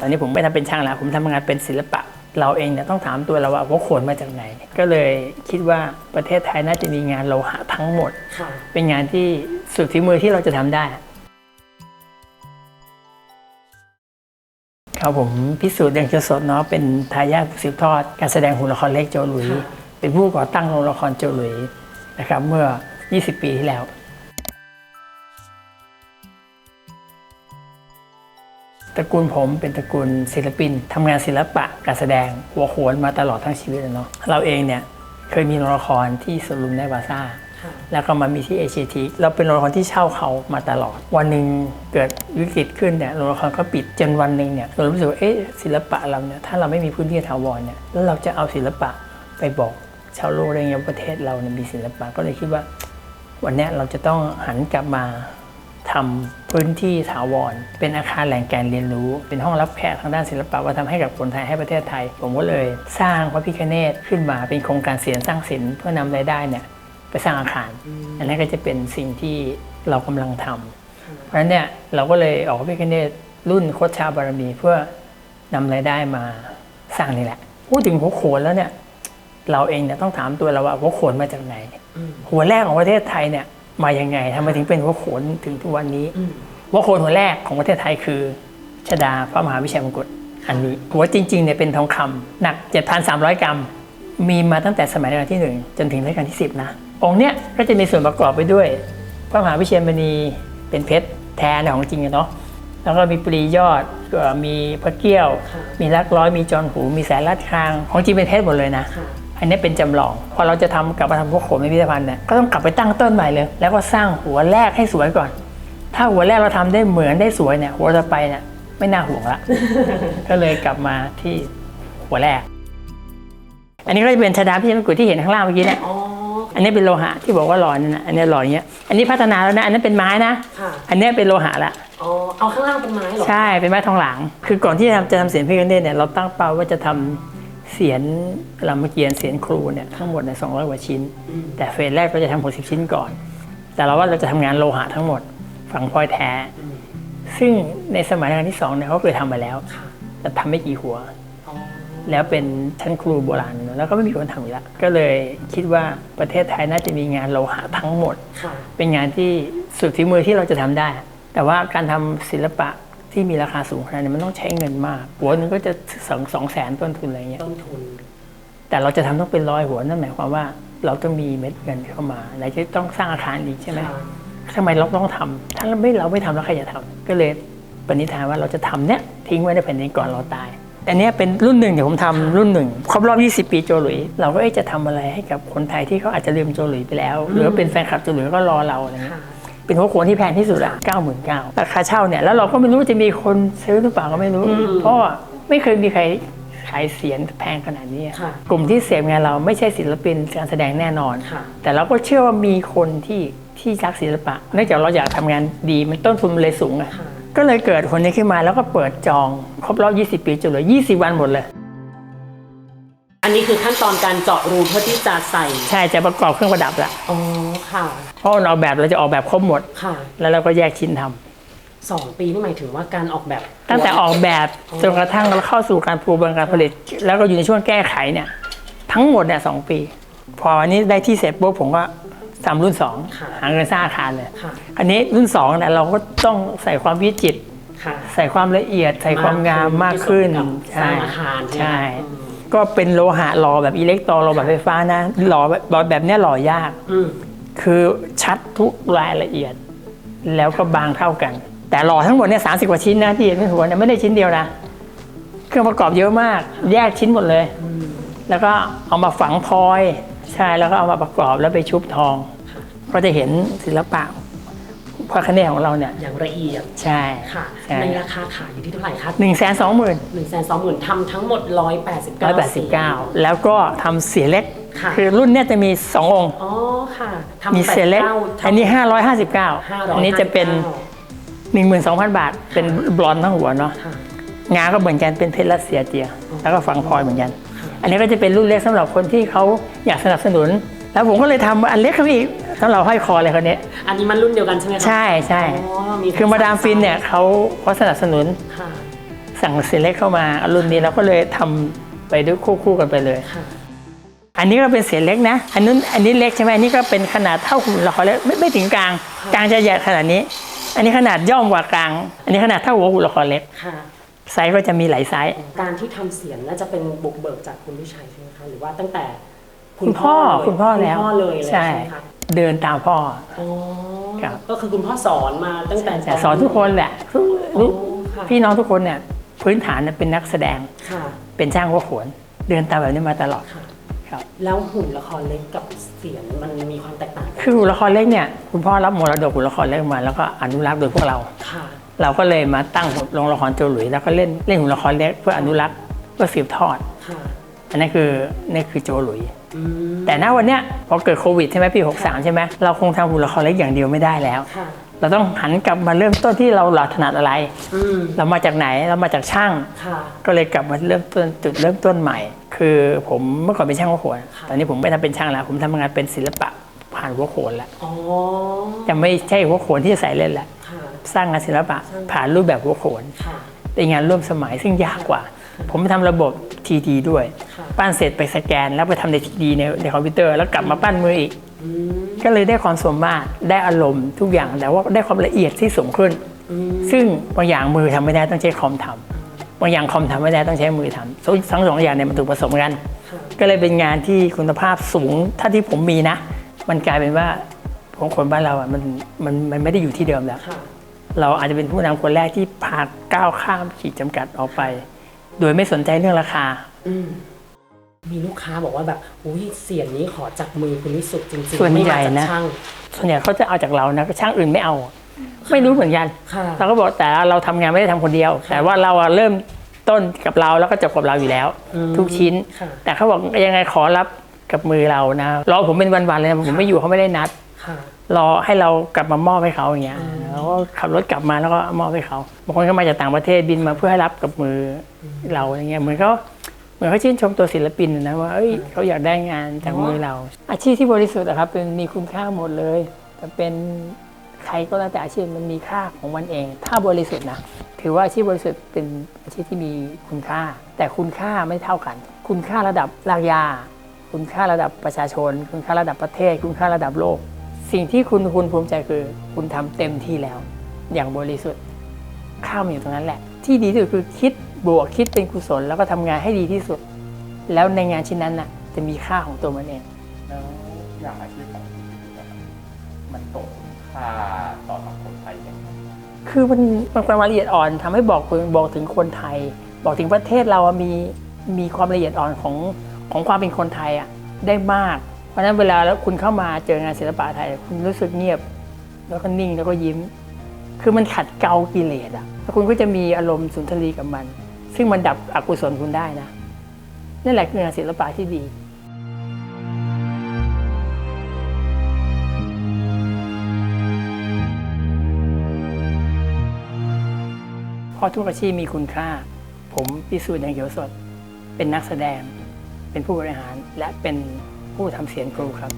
ตอนนี้ผมไม่ทำเป็นช่างแล้วผมทำงานเป็นศิลปะ เราเองเนี่ยต้องถามตัวเราว่าว่าโขนมาจากไหน ก็เลยคิดว่าประเทศไทยน่าจะมีงานโลหะทั้งหมดค่ะเป็นงานที่สุดฝีมือที่เราจะทำได้ครับผมพิสูจน์อย่างจะสดเนาะเป็นทายาทสืบทอด การแสดงหุ่นละครเล็กโจหลุยค่ะเป็นผู้ก่อตั้งโรงละครโจหลุยนะครับเมื่อ 20 ปีที่แล้ว ตระกูลผมเป็นตระกูลศิลปินทำงานศิลปะการแสดงหัวโขนมาตลอดทั้งชีวิตเลยเนาะเราเองเนี่ยเคยมีโรงละครที่สวนลุมในบาซ่าค่ะแล้วก็มามีที่เอเชียทีเราเป็นโรงละครที่เช่าเขามาตลอด วันหนึ่งเกิดวิกฤตขึ้นเนี่ยโรงละครก็ปิดจนวันหนึ่งเนี่ยเรารู้สึกว่าเอ๊ะศิลปะเราเนี่ยถ้าเราไม่มีพื้นที่ถาวรเนี่ยแล้วเราจะเอาศิลปะไปบอกชาวโลกได้ไงว่าประเทศเราเนี่ยมีศิลปะก็เลยคิดว่า วันเนี้ยเราจะต้องหันกลับมา ทำพื้นที่ถาวร เป็นอาคารแหล่งการเรียนรู้ เป็นห้องรับแขกทางด้านศิลปะว่าทำให้กับคนไทยให้ประเทศไทย ผมก็เลยสร้างพระพิฆเนศขึ้นมาเป็นโครงการเสียนสร้างศิลป์เพื่อนำรายได้เนี่ยไปสร้างอาคาร อันนั้นก็จะเป็นสิ่งที่เรากำลังทำเพราะฉะนั้นเนี่ยเราก็เลยออกพระพิฆเนศรุ่นโคชชาบารมีเพื่อนำรายได้มาสร้างนี่แหละ พูดถึงหัวโขนแล้วเนี่ยเราเองเนี่ยต้องถามตัวเราว่าหัวโขนมาจากไหน หัวแรกของประเทศไทยเนี่ย มายังไงทำไมถึงเป็นหัวโขนถึงทุกวันนี้อืมหัวโขนหัวแรกของประเทศไทยคือชดาพระมหาวิชัยมงกุฎอันนี้หัวจริงๆเนี่ยเป็นทองคำหนัก 7,300 กรัม มีมาตั้งแต่สมัยรัชกาลที่ 1 จนถึงรัชกาลที่ 10 นะ องค์เนี้ยก็จะมีส่วนประกอบไปด้วย พระมหาวิเชียรมณีเป็นเพชรแท้เนี่ยของจริงอะเนาะแล้วก็มีปรียอดก็มีพระเกี้ยวค่ะมีลักร้อยมีจอนหู มีแสนลัดคาง ของจริงเป็นเพชรหมดเลยนะค่ะ อันนี้เป็นจำลอง พอเราจะทำกลับมาทำพวกโขนในพิพิธภัณฑ์เนี่ยก็ต้องกลับไปตั้งต้นใหม่เลย แล้วก็สร้างหัวแรกให้สวยก่อน ถ้าหัวแรกเราทำได้เหมือนได้สวยเนี่ยหัวต่อไปเนี่ยไม่น่าห่วงละก็เลยกลับมาที่หัวแรก อันนี้ก็จะเป็นชาดาพิชิตมงกุฎที่เห็นข้างล่างเมื่อกี้เนี่ยอ๋ออันนี้เป็นโลหะที่บอกว่าหล่อนี่นะอันนี้หล่ออย่างเงี้ย อันนี้พัฒนาแล้วนะ อันนั้นเป็นไม้นะค่ะอันนี้เป็นโลหะละอ๋อ เอาข้างล่างเป็นไม้เหรอ ใช่ เป็นไม้ทองหลาง คือก่อนที่จะทำจะทำเสียงพิฆเนศเนี่ย เราตั้งเป้าว่าจะทำ เสียงรามเกียรติ์เสียงครูเนี่ยทั้งหมดใน200กว่าชิ้นอืมแต่เฟสแรกเราจะทำ60ชิ้นก่อน แต่เราว่าเราจะทำงานโลหะทั้งหมดฝังพลอยแท้อืมซึ่งในสมัยรัชกาลที่สองเนี่ยเขาเคยทำมาแล้วค่ะแต่ทำไม่กี่หัวอ๋อแล้วเป็นชั้นครูโบราณเนอะแล้วก็ไม่มีคนทำอีกแล้วก็เลยคิดว่าประเทศไทยน่าจะมีงานโลหะทั้งหมดค่ะเป็นงานที่สุดฝีมือที่เราจะทำได้ แต่ว่าการทำศิลปะ ที่มีราคาสูงขนาดนี้มันต้องใช้เงินมาก หัวหนึงก็จะสองสองแสนต้นทุนอะไรเงี้ยต้นทุน แต่เราจะทำต้องเป็นร้อยหัวนั่นหมายความว่า เราต้องมีเม็ดเงินเข้ามาไหนจะต้องสร้างอาคารอีกใช่ไหมค่ะทำไมเราต้องทำถ้าเราไม่เราไม่ทำแล้วใครจะทำก็เลยปณิธานว่าเราจะทำเนี้ยทิ้งไว้ในแผ่นดินก่อนเราตายอันเนี้ยเป็นรุ่นหนึ่งเดี๋ยวผมทำรุ่นหนึ่งครบรอบ 20 ปีโจหลุย เราก็เอ๊ะจะทำอะไรให้กับคนไทยที่เขาอาจจะลืมโจหลุยไปแล้ว หรือว่าเป็นแฟนคลับโจหลุยก็รอเราอะไรเงี้ยค่ะ เป็นหัวโขนที่แพงที่สุดอะเก้าหมื่นเก้าราคาเช่าเนี่ยแล้วเราก็ไม่รู้ว่าจะมีคนซื้อหรือเปล่าก็ไม่รู้อืมเพราะว่าไม่เคยมีใครขายเสียงแพงขนาดนี้อะค่ะกลุ่มที่เสพงานเราไม่ใช่ศิลปินการแสดงแน่นอนค่ะแต่เราก็เชื่อว่ามีคนที่ที่รักศิลปะ เนื่องจากเราอยากทำงานดีมันต้นทุนมันเลยสูงอะค่ะก็เลยเกิดคนนี้ขึ้นมาแล้วก็เปิดจอง ครบรอบ 20 ปีจนเหลือ 20 วันหมดเลย อันนี้คือขั้นตอนการเจาะรูเพื่อที่จะใส่ใช่จะประกอบเครื่องประดับละอ๋อค่ะเพราะเราออกแบบเราจะออกแบบครบหมด ค่ะแล้วเราก็แยกชิ้นทำสองปีนี่หมายถึงว่าการออกแบบ ตั้งแต่ออกแบบจนกระทั่งเราเข้าสู่การปูเบืองการผลิต แล้วก็อยู่ในช่วงแก้ไขเนี่ย ทั้งหมดเนี่ยสองปี พออันนี้ได้ที่เสร็จปุ๊บผมก็ทำรุ่นสองค่ะหาเงินสร้างอาคารเลยค่ะอันนี้รุ่นสองเนี่ยเราก็ต้องใส่ความวิจิตรค่ะใส่ความละเอียดใส่ความงามมากขึ้นที่สุดกับสร้างอาคารใช่ไหมใช่อืม ก็เป็นโลหะหล่อแบบอิเล็กโตรหล่อแบบไฟฟ้านะหล่อแบบหล่อแบบเนี้ยหล่อยาก อืมคือชัดทุกรายละเอียด แล้วก็บางเท่ากัน แต่หล่อทั้งหมดเนี่ยสากว่าชิ้นนะที่เห็นในหัวเนี่ยไม่ได้ชิ้นเดียวนะ เครื่องประกอบเยอะมาก แยกชิ้นหมดเลยอืมแล้วก็เอามาฝังพลอย ใช่แล้วก็เอามาประกอบแล้วไปชุบทอง ก็จะเห็นศิลปะ พระคเนศของเราเนี่ยอย่างละเอียดใช่ค่ะใช่ในราคาขายอยู่ที่เท่าไหร่คะหนึ่งแสนสองหมื่นหนึ่งแสนสองหมื่นทำทั้งหมดร้อยแปดสิบร้เก้าอยแปดสิบเก้าแล้วก็ทำเสียเล็กค่ะคือรุ่นเนี้ยจะมีสององค์อ๋อค่ะทำมีเสียเล็ก89อันนี้ห้าร้อยห้าสิบเก้า559อันนี้จะเป็นหนึ่งหมื่นสองพันบาท เป็นบลอนด์ทั้งหัวเนาะค่ะงาก็เหมือนกันเป็นเพชรรัสเซียเจีย แล้วก็ฝังพลอยเหมือนกันค่ะอันนี้ก็จะเป็นรุ่นเล็กสำหรับคนที่เขาอยากสนับสนุน แล้วผมก็เลยทำอันเล็กขึ้นมาอีก สำหรับห้อยคอเลยคนนี้ อันนี้มันรุ่นเดียวกันใช่ไหมคะใช่ใช่อ๋อมีคือมาดามฟินเนี่ยเขาเขาสนับสนุนค่ะสั่งเซเล็กเข้ามารุ่นนี้เราก็เลยทำไปด้วยควบคู่กันไปเลย ค่ะ อันนี้ก็เป็นเสียงเล็กนะ อันนู้นอันนี้เล็กใช่ไหมอันนี้ก็เป็นขนาดเท่าหุ่นละครเล็กไม่ไม่ถึงกลาง กลางจะใหญ่ขนาดนี้ อันนี้ขนาดย่อมกว่ากลาง อันนี้ขนาดเท่าหัวหุ่นละครเล็ก ค่ะ ไซส์ก็จะมีหลายไซส์ การที่ทำเสียงน่าจะเป็นบุกเบิกจากคุณวิชัยใช่ไหมคะ หรือว่าตั้งแต่คุณพ่อเลยคุณพ่อแล้วคุณพ่อเลยเลยใช่ ใช่ไหมคะ เดินตามพ่อ อ๋อครับ ก็คือคุณพ่อสอนมาตั้งแต่แต่สอนทุกคนแหละทุกอ๋อค่ะพี่น้องทุกคนเนี่ยพื้นฐานเนี่ยเป็นนักแสดงค่ะ เป็นช่างหัวโขน เดินตามแบบนี้มาตลอดค่ะ ครับ แล้วหุ่นละครเล็กกับเสียงมันมีความแตกต่างกันคือหุ่นละครเล็กเนี่ยคุณพ่อรับมรดกหุ่นละครเล็กมาแล้วก็อนุรักษ์โดยพวกเรา ค่ะ เราก็เลยมาตั้งโรงละครโจหลุยแล้วก็เล่นเล่นหุ่นละครเล็กเพื่ออนุรักษ์เพื่อสืบทอด ค่ะ อันนั้นคือนี่คือโจหลุยอืมแต่ณวันเนี้ยพอเกิดโควิดใช่ไหมปี 63 ใช่ไหมเราคงทำหุ่นละครเล็กอย่างเดียวไม่ได้แล้วค่ะเราต้องหันกลับมาเริ่มต้นที่เราหลัถนัดอะไรอืมเรามาจากไหนเรามาจากช่างค่ะก็เลยกลับมาเริ่มต้นจุดเริ่มต้นใหม่ คือผมเมื่อก่อนเป็นช่างหัวโขนค่ะตอนนี้ผมไม่ทำเป็นช่างแล้ว ผมทำงานเป็นศิลปะผ่านหัวโขนแล้วอ๋อจะไม่ใช่หัวโขนที่จะใส่เล่นแล้วค่ะสร้างงานศิลปะสร้างผ่านรูปแบบหัวโขนค่ะเป็นงานร่วมสมัยซึ่งยากกว่า ผมทำระบบ TD ด้วยค่ะปั้นเสร็จไปสแกน แล้วไปทำใน TD ในในคอมพิวเตอร์แล้วกลับมาปั้นมืออีกอืมก็เลยได้ความสมมาตรได้อารมณ์ทุกอย่างแต่ว่าได้ความละเอียดที่สูงขึ้นอืมซึ่งบางอย่างมือทำไม่ได้ต้องใช้คอมทำบางอย่างคอมทำไม่ได้ต้องใช้มือทำทั้งทั้งสองอย่างเนี่ยมันถูกผสมกันค่ะก็เลยเป็นงานที่คุณภาพสูงถ้าที่ผมมีนะ มันกลายเป็นว่าของคนบ้านเราอะมันมันมันไม่ได้อยู่ที่เดิมแล้วค่ะเราอาจจะเป็นผู้นำคนแรกที่พาก้าวข้ามขีดจำกัดออกไป โดยไม่สนใจเรื่องราคา อืมมีลูกค้าบอกว่าแบบอุ้ยเสียงนี้ขอจากมือคุณวิสุทธ์จริงๆส่วนไม่ใหญ่มาจากนะ ช่าง ส่วนใหญ่เขาจะเอาจากเรานะช่างอื่นไม่เอา ไม่รู้เหมือนกันค่ะ เราก็บอกแต่เราทำงานไม่ได้ทำคนเดียว แต่ว่าเราอะเริ่มต้นกับเราแล้วก็จบกับเราอยู่แล้วอืมทุกชิ้น ค่ะ แต่เขาบอกยังไงขอรับกับมือเรานะรอผมเป็นวันๆเลยนะผมไม่อยู่เขาไม่ได้นัด ค่ะ รอให้เรากลับมามอบให้เขาอย่างเงี้ยแล้วก็ขับรถกลับมาแล้วก็มอบให้เขาบางคนก็มาจากต่างประเทศบินมาเพื่อให้รับกับมือเราอย่างเงี้ยเหมือนเขาเหมือนเขาชื่นชมตัวศิลปินนะว่าเอ้ยเขาอยากได้งานจากมือเรา อาชีพที่บริสุทธิ์อะครับเป็นมีคุณค่าหมดเลยแต่เป็นใครก็แล้วแต่อาชีพมันมีค่าของมันเอง ถ้าบริสุทธิ์นะถือว่าอาชีพบริสุทธิ์เป็นอาชีพที่มีคุณค่า แต่คุณค่าไม่เท่ากัน คุณค่าระดับรากหญ้าคุณค่าระดับประชาชน คุณค่าระดับประเทศ คุณค่าระดับโลก สิ่งที่คุณคุณภูมิใจคือ คุณทำเต็มที่แล้ว อย่างบริสุทธิ์ข้ามนอยู่ตรงนั้นแหละ ที่ดีที่สุดคือคิดบวกคิดเป็นกุศลแล้วก็ทำงานให้ดีที่สุด แล้วในงานชิ้นนั้นน่ะ จะมีค่าของตัวมันเองแล้วอย่างอาชีพของคุณนะครับมันตกค่าต่อสังคมไทยยังไงคือมันมันเป็นรายละเอียดอ่อนทำให้บอกคนบอกถึงคนไทย บอกถึงประเทศเราอะมีมีความละเอียดอ่อนของของความเป็นคนไทยอะได้มากเพ ราะฉะนั้นเวลาแล้วคุณเข้ามาเจองานศิลปะไทย คุณรู้สึกเงียบ แล้วก็นิ่งแล้วก็ยิ้ม คือมันขัดเกลากิเลสอะแล้วคุณก็จะมีอารมณ์สุนทรีกับมัน ซึ่งมันดับอกุศลคุณได้นะนั่นแหละคืองานศิลปะที่ดีพราะทุกอาชีพมีคุณค่า ผมพิสูจน์อย่างเขียวสด เป็นนักแสดง เป็นผู้บริหาร และเป็น ผู้ทำเสียงครูครับ